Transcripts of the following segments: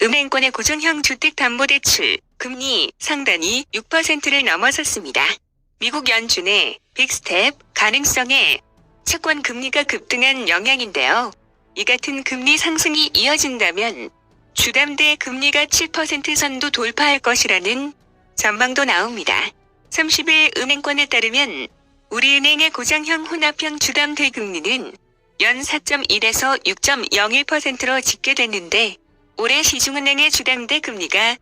은행권의 고정형 주택담보대출 금리 상단이 6%를 넘어섰습니다. 미국 연준의 빅스텝 가능성에 채권 금리가 급등한 영향인데요. 이 같은 금리 상승이 이어진다면 주담대 금리가 7% 선도 돌파할 것이라는 전망도 나옵니다. 30일 은행권에 따르면 우리은행의 고정형 혼합형 주담대 금리는 연 4.1에서 6.01%로 집계됐는데 올해 시중은행의 주담대 금리가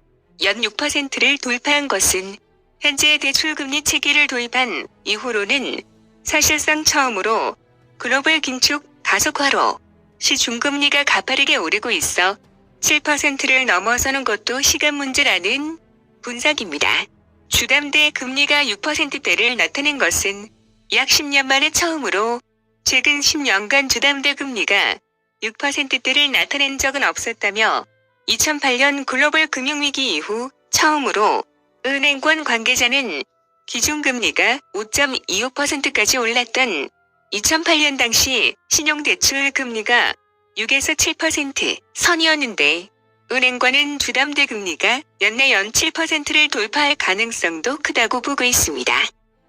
연 6%를 돌파한 것은 현재 대출금리 체계를 도입한 이후로는 사실상 처음으로 글로벌 긴축 가속화로 시중금리가 가파르게 오르고 있어 7%를 넘어서는 것도 시간 문제라는 분석입니다. 주담대 금리가 6%대를 나타낸 것은 약 10년 만에 처음으로 최근 10년간 주담대 금리가 6%대를 나타낸 적은 없었다며 2008년 글로벌 금융위기 이후 처음으로 은행권 관계자는 기준금리가 5.25%까지 올랐던 2008년 당시 신용대출 금리가 6에서 7% 선이었는데 은행과는 주담대 금리가 연내 연 7%를 돌파할 가능성도 크다고 보고 있습니다.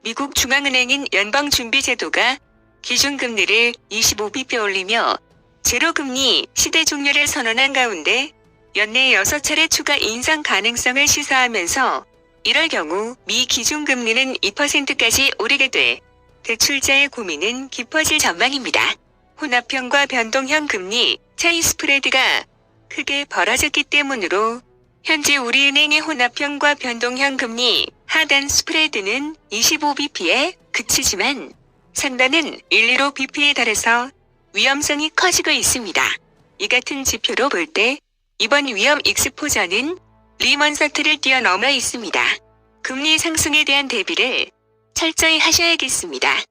미국 중앙은행인 연방준비제도가 기준금리를 25bp 올리며 제로금리 시대 종료를 선언한 가운데 연내 6차례 추가 인상 가능성을 시사하면서 이럴 경우 미 기준금리는 2%까지 오르게 돼 대출자의 고민은 깊어질 전망입니다. 혼합형과 변동형 금리 차이 스프레드가 크게 벌어졌기 때문으로 현재 우리은행의 혼합형과 변동형 금리 하단 스프레드는 25bp에 그치지만 상단은 115bp에 달해서 위험성이 커지고 있습니다. 이 같은 지표로 볼 때 이번 위험 익스포저는 리먼 사태를 뛰어넘어 있습니다. 금리 상승에 대한 대비를 철저히 하셔야겠습니다.